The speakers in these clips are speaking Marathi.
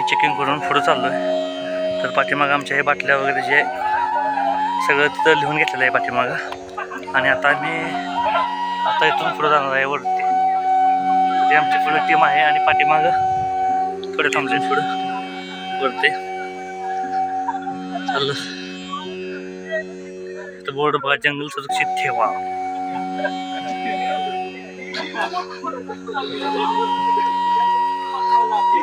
आम्ही चेकिंग करून पुढं चाललो आहे तर पाठीमागं आमच्या हे बाटल्या वगैरे जे सगळं तिथं लिहून घेतलेलं आहे पाठीमागं. आणि आता आम्ही आता इथून पुढं जाणार आहे वरती. ते आमची पुढे टीम आहे आणि पाठीमागं थोडे थांबले पुढं. वरती. चाललं. तर बोर्ड बघा जंगल सुरक्षित ठेवा. घेऊन नाही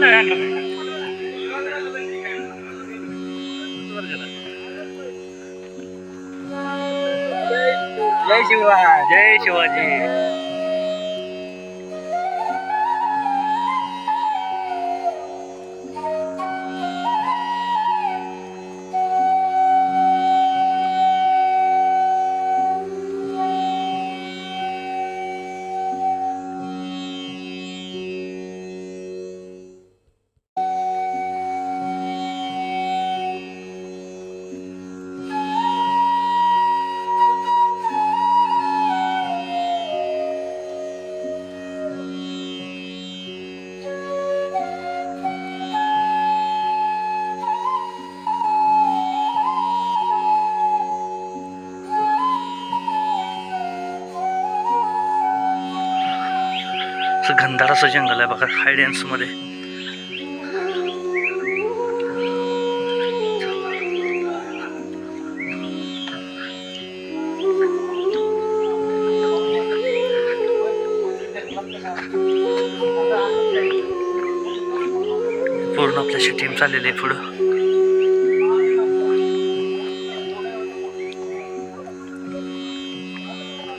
जय शिवराय जय शिवाजी. गंधाराचं असं जंगल आहे बघा हायडेन्समध्ये पूर्ण आपल्याशी टीम चाललेली आहे पुढं.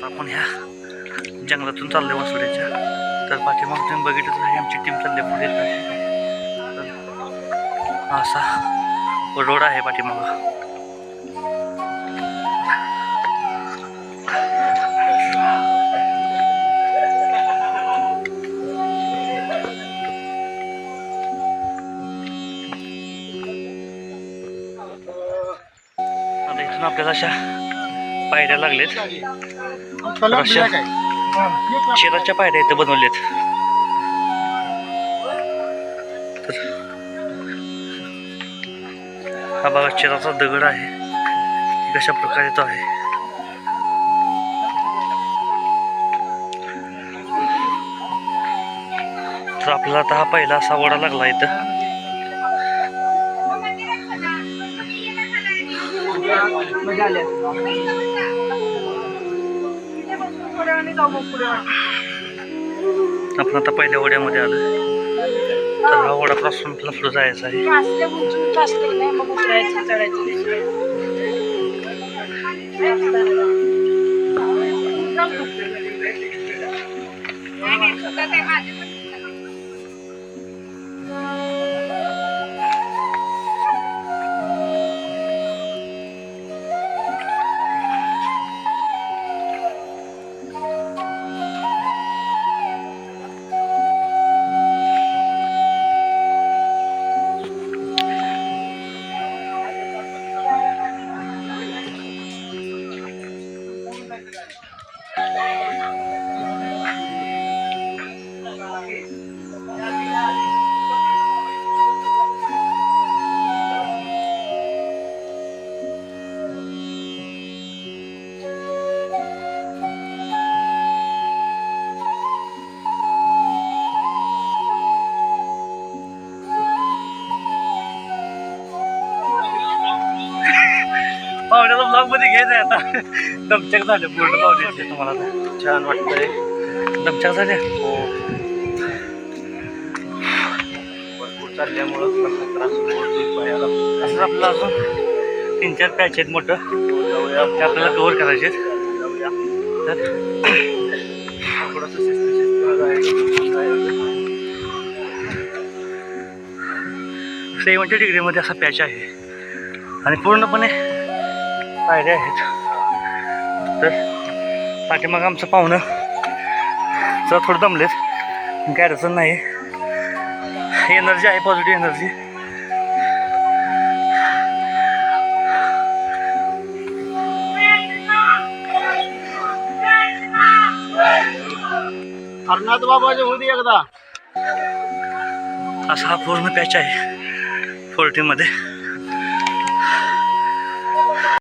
आपण ह्या जंगलातून चाललोय वासुड्याच्या तर पाठीमाग तुम्ही बघितलं तर ही आमची टीम चालली पुढे. असा रोड आहे पाठीमाग. आता इथून आपल्याला अशा पायऱ्या लागलेत. शेताच्या पायऱ्या इथं बनवलेत. तर हा बघा शेताचा दगड आहे. कशा प्रकारे तो आहे. तर आपल्याला आता हा पहिला असा वडा लागला इथं. मजा आपण आता पहिल्या वड्यामध्ये आलो तर हा वडा पासून आपल्याला पुढे जायचा आहे. पाहुण्याला मध्ये घ्यायचं आहे आता. दमचक झाले पूर्ण पाहुण्याचे तुम्हाला. छान वाटतंय. दमचक झाल्या भरपूर चालल्यामुळं त्रास होतोय. पायाला. असं आपलं अजून तीन चार पॅच आहेत मोठं. ते आपल्याला कव्हर करायचे. तर सेवन्टी डिग्रीमध्ये असा पॅच आहे. आणि पूर्णपणे पायऱ्या आहेत. तर पाठीमागं आमचं पाहुणं जरा थोडं दमलेत. काय अडचण नाही. एनर्जी आहे पॉझिटिव्ह एनर्जी बाबाच्या होती एकदा. असा हा पूर्ण पॅच आहे. फोर्टीमध्ये.